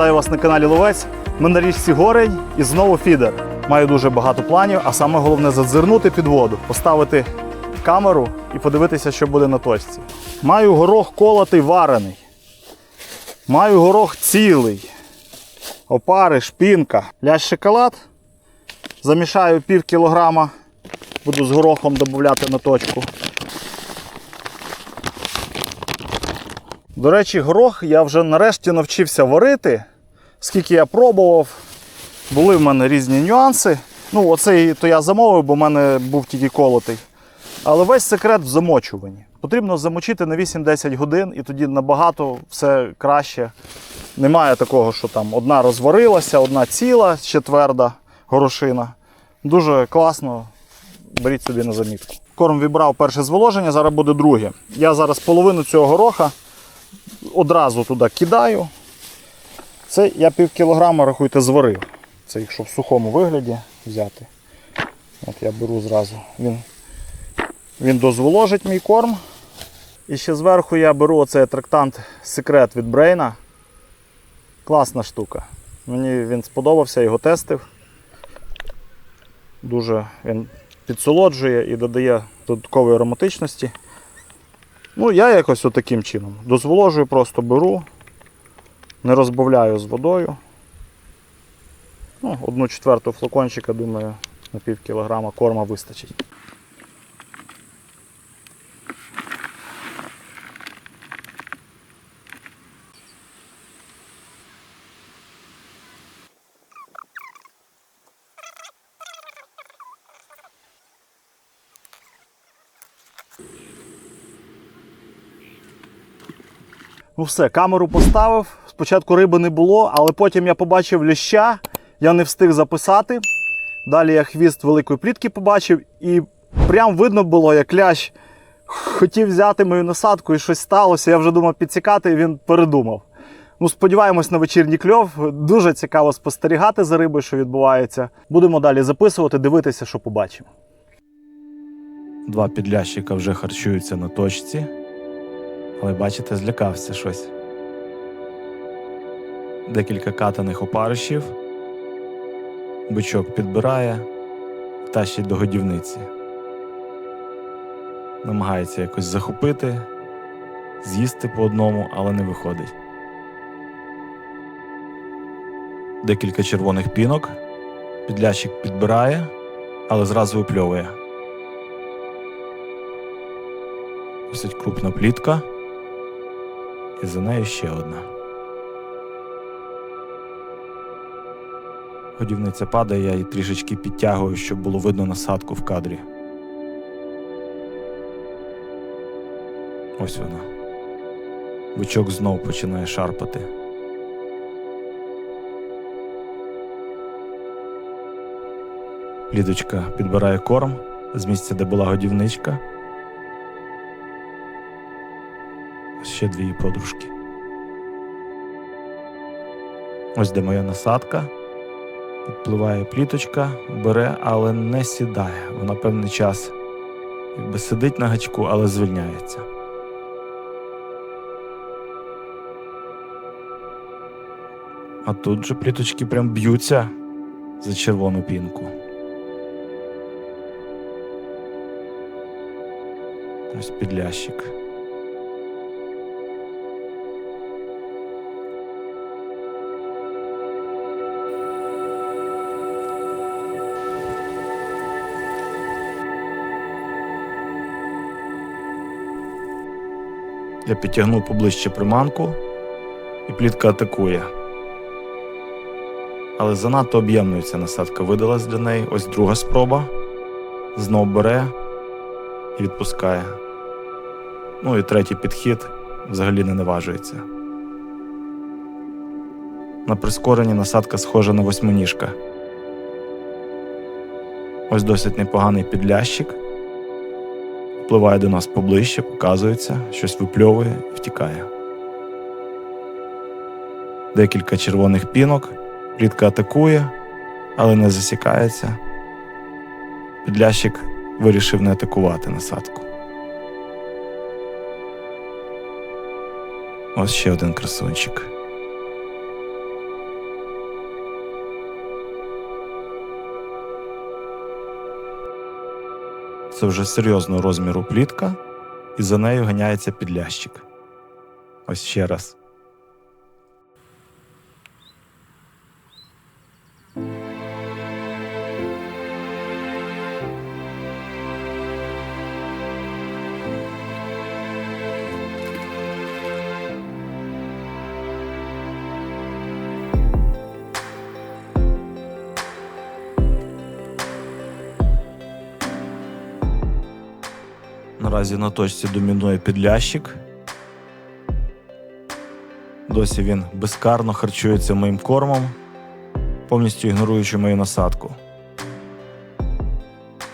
Вітаю вас на каналі Ловець. Ми на річці Горень і знову фідер. Маю дуже багато планів, а саме головне зазирнути під воду, поставити камеру і подивитися, що буде на точці. Маю горох колотий варений. Маю горох цілий. Опари, шпінка, лящ шоколад. Замішаю пів кілограма. Буду з горохом додати на точку. До речі, горох я вже нарешті навчився варити. Скільки я пробував, були в мене різні нюанси. Ну, оцей то я замовив, бо в мене був тільки колотий. Але весь секрет в замочуванні. Потрібно замочити на 8-10 годин, і тоді набагато все краще. Немає такого, що там одна розварилася, одна ціла, ще тверда горошина. Дуже класно. Беріть собі на замітку. Корм вібрав перше зволоження, зараз буде друге. Я зараз половину цього гороха одразу туди кидаю. Це я пів кілограма, рахуйте, зварив. Це якщо в сухому вигляді взяти. От я беру зразу. Він, він дозволожить мій корм. І ще зверху я беру оцей трактант секрет від Брейна. Класна штука. Мені він сподобався, його тестив. Дуже він підсолоджує і додає додаткової ароматичності. Ну, я якось отаким чином. Дозволожую, просто беру, не розбавляю з водою. Ну, одну четверту флакончика, думаю, на пів кілограма корма вистачить. Ну все, камеру поставив. Спочатку риби не було, але потім я побачив ляща, я не встиг записати. Далі я хвіст великої плітки побачив, і прям видно було, як лящ хотів взяти мою насадку і щось сталося. Я вже думав підсікати, і він передумав. Ну, сподіваємось на вечірній кльов. Дуже цікаво спостерігати за рибою, що відбувається. Будемо далі записувати, дивитися, що побачимо. Два підлящика вже харчуються на точці. Але бачите, злякався щось. Декілька катаних опаришів. Бичок підбирає, тащить до годівниці. Намагається якось захопити, з'їсти по одному, але не виходить. Декілька червоних пінок. Підлящик підбирає, але зразу випльовує. Досить крупна плітка. І за нею ще одна. Годівниця падає, її трішечки підтягую, щоб було видно насадку в кадрі. Ось вона. Бичок знов починає шарпати. Плідочка підбирає корм з місця, де була годівничка. Ще дві подружки. Ось де моя насадка. Підпливає пліточка, бере, але не сідає. Вона певний час якби сидить на гачку, але звільняється. А тут же пліточки прям б'ються за червону пінку. Ось підлящик. Я підтягнув поближче приманку, і плітка атакує. Але занадто об'ємною ця насадка видалась для неї. Ось друга спроба. Знов бере і відпускає. Ну і третій підхід взагалі не наважується. На прискоренні насадка схожа на восьминіжка. Ось досить непоганий підлящик впливає до нас поближче, показується, щось випльовує і втікає. Декілька червоних пінок, плітка атакує, але не засікається. Підлящик вирішив не атакувати насадку. Ось ще один красунчик. Це вже серйозного розміру плітка, і за нею ганяється підлящик. Ось ще раз. Наразі на точці домінує підлящик. Досі він безкарно харчується моїм кормом, повністю ігноруючи мою насадку.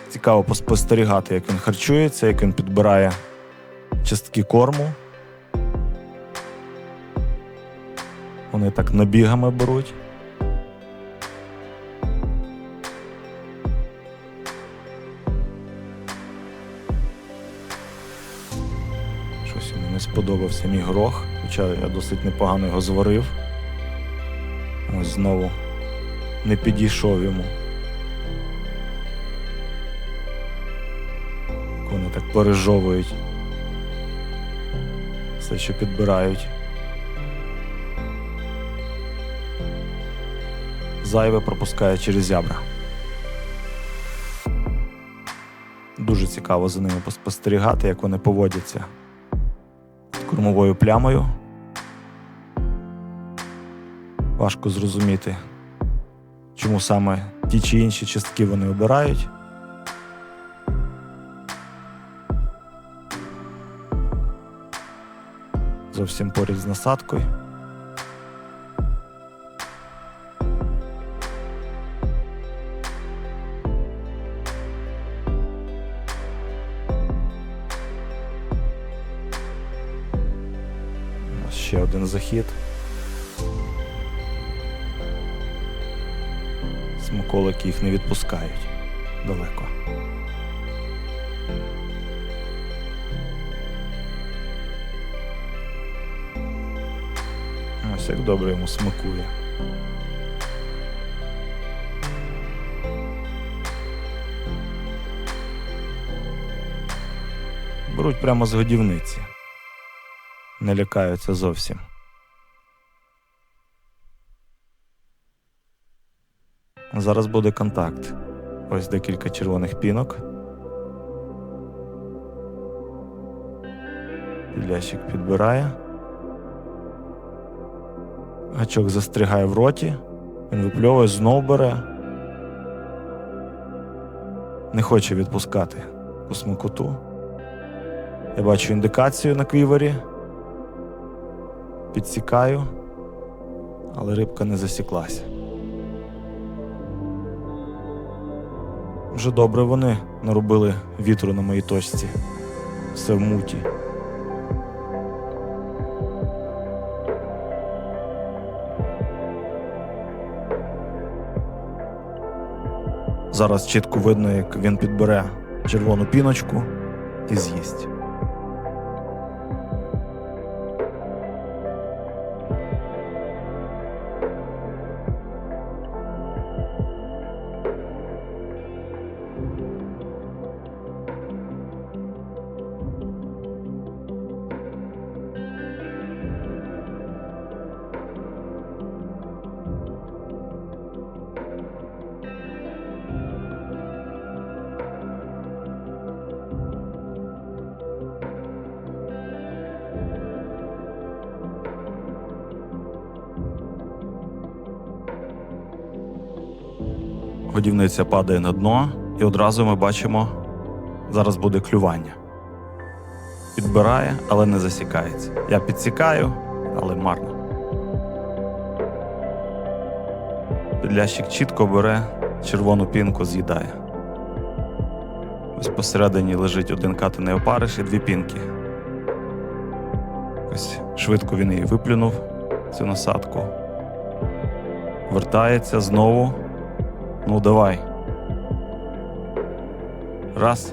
Цікаво поспостерігати, як він харчується, як він підбирає частки корму. Вони так набігами беруть. Не сподобався мій горох, хоча я досить непогано його зварив. Ось знову не підійшов йому. Вони так пережовують. Все, що підбирають. Зайве пропускає через зябра. Дуже цікаво за ними поспостерігати, як вони поводяться кормовою плямою. Важко зрозуміти, чому саме ті чи інші частки вони обирають. Зовсім поряд з насадкою. Ще один захід. Смаколики їх не відпускають далеко. Ось як добре йому смакує. Беруть прямо з годівниці не лякаються зовсім. Зараз буде контакт. Ось декілька червоних пінок. Підлящик підбирає. Гачок застрягає в роті. Він випльовує, знов бере. Не хоче відпускати у смакоту. Я бачу індикацію на квівері підсікаю, але рибка не засіклася. Вже добре вони наробили вітру на моїй точці. Все в муті. Зараз чітко видно, як він підбере червону піночку і з'їсть. Годівниця падає на дно, і одразу ми бачимо, зараз буде клювання. Підбирає, але не засікається. Я підсікаю, але марно. Підлящик чітко бере червону пінку, з'їдає. Ось посередині лежить один катаний опариш і дві пінки. Ось швидко він її виплюнув, цю насадку. Вертається знову. Ну, давай. Раз.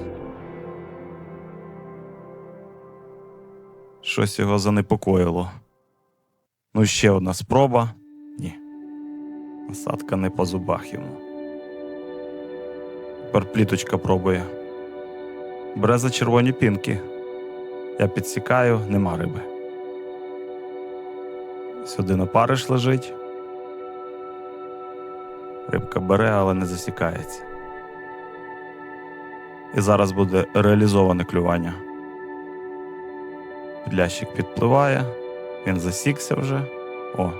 Щось його занепокоїло. Ну, ще одна спроба. Ні. Насадка не по зубах йому. Тепер пліточка пробує Бере за червоні пінки. Я підсікаю, нема риби. Сюди опариш лежить. Рибка бере, але не засікається. І зараз буде реалізоване клювання. Підлящик підпливає, він засікся вже. О.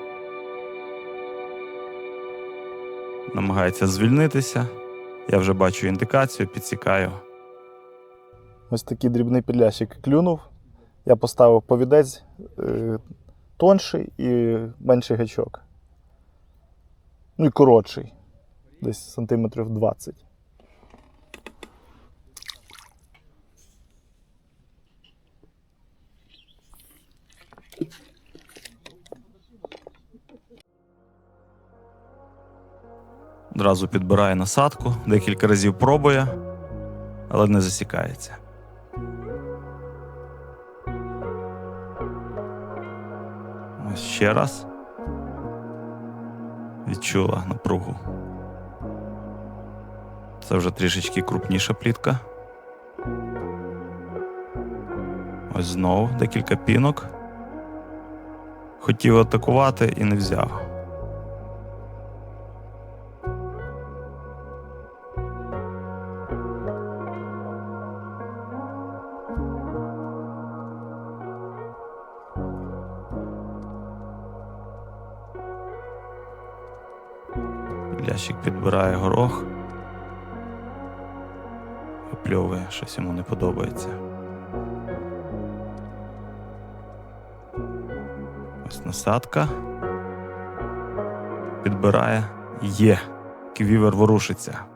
Намагається звільнитися. Я вже бачу індикацію, підсікаю. Ось такий дрібний підлящик клюнув. Я поставив повідець е, тонший і менший гачок. Ну і коротший. Десь сантиметрів 20. Одразу підбирає насадку, декілька разів пробує, але не засікається. Ще раз. Відчула напругу. Це вже трішечки крупніша плітка. Ось знову декілька пінок. Хотів атакувати і не взяв. Лящик підбирає горох. Випльовує, щось йому не подобається. Ось насадка. Підбирає. Є. Квівер ворушиться.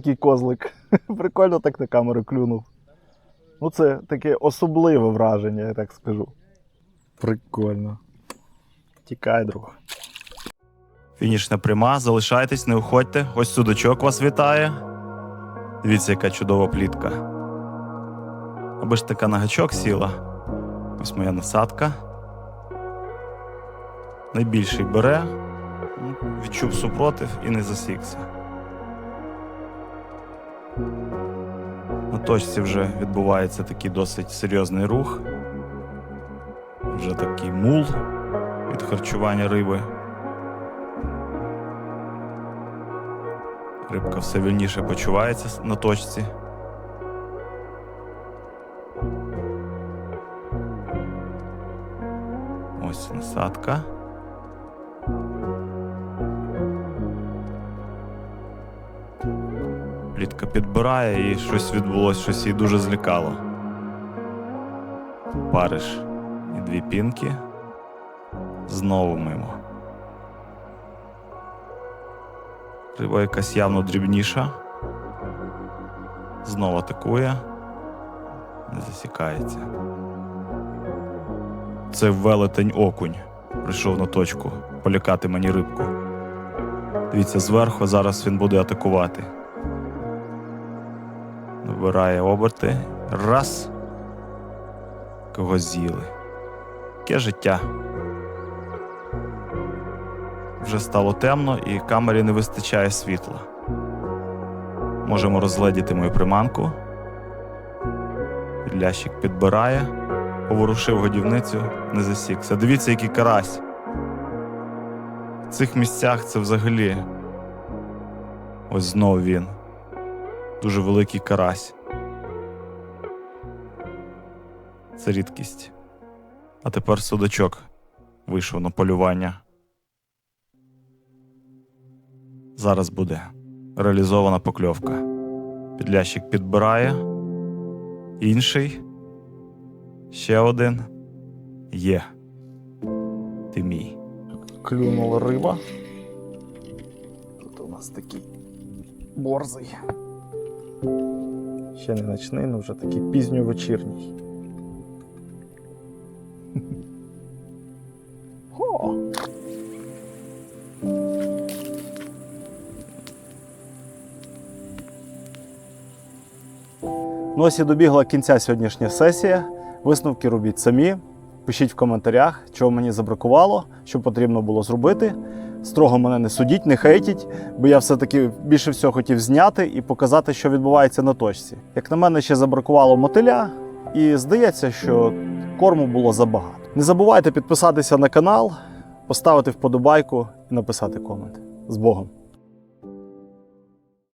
Такий козлик. Прикольно так на камеру клюнув. Ну, це таке особливе враження, я так скажу. Прикольно. Тікай, друг. Фінішна пряма, залишайтесь, не уходьте. Ось судочок вас вітає. Дивіться, яка чудова плітка. Аби ж така на гачок сіла. Ось моя насадка. Найбільший бере, відчув супротив і не засікся. На точці вже відбувається такий досить серйозний рух. Вже такий мул від харчування риби. Рибка все вільніше почувається на точці. Ось насадка. Плітка підбирає і щось відбулося, щось її дуже злякало. Париш і дві пінки. Знову мимо. Риба якась явно дрібніша. Знову атакує. Не засікається. Це велетень окунь. Прийшов на точку полякати мені рибку. Дивіться, зверху зараз він буде атакувати. Набирає оберти. Раз. Когось з'їли. Яке життя. Вже стало темно і камері не вистачає світла. Можемо розгледіти мою приманку. Лящик підбирає, поворушив годівницю, не засікся. Дивіться, який карась. В цих місцях це взагалі. Ось знов він. Дуже великий карась. Це рідкість. А тепер судачок вийшов на полювання. Зараз буде реалізована покльовка. Підлящик підбирає. Інший. Ще один. Є. Ти мій. Клюнула риба. Тут у нас такий борзий. Ще не ночний, але вже такий пізньовечірній. О! Ну ось і добігла кінця сьогоднішня сесія. Висновки робіть самі. Пишіть в коментарях, чого мені забракувало, що потрібно було зробити. Строго мене не судіть, не хейтіть, бо я все-таки більше всього хотів зняти і показати, що відбувається на точці. Як на мене, ще забракувало мотиля, і здається, що корму було забагато. Не забувайте підписатися на канал, поставити вподобайку і написати комент. З Богом!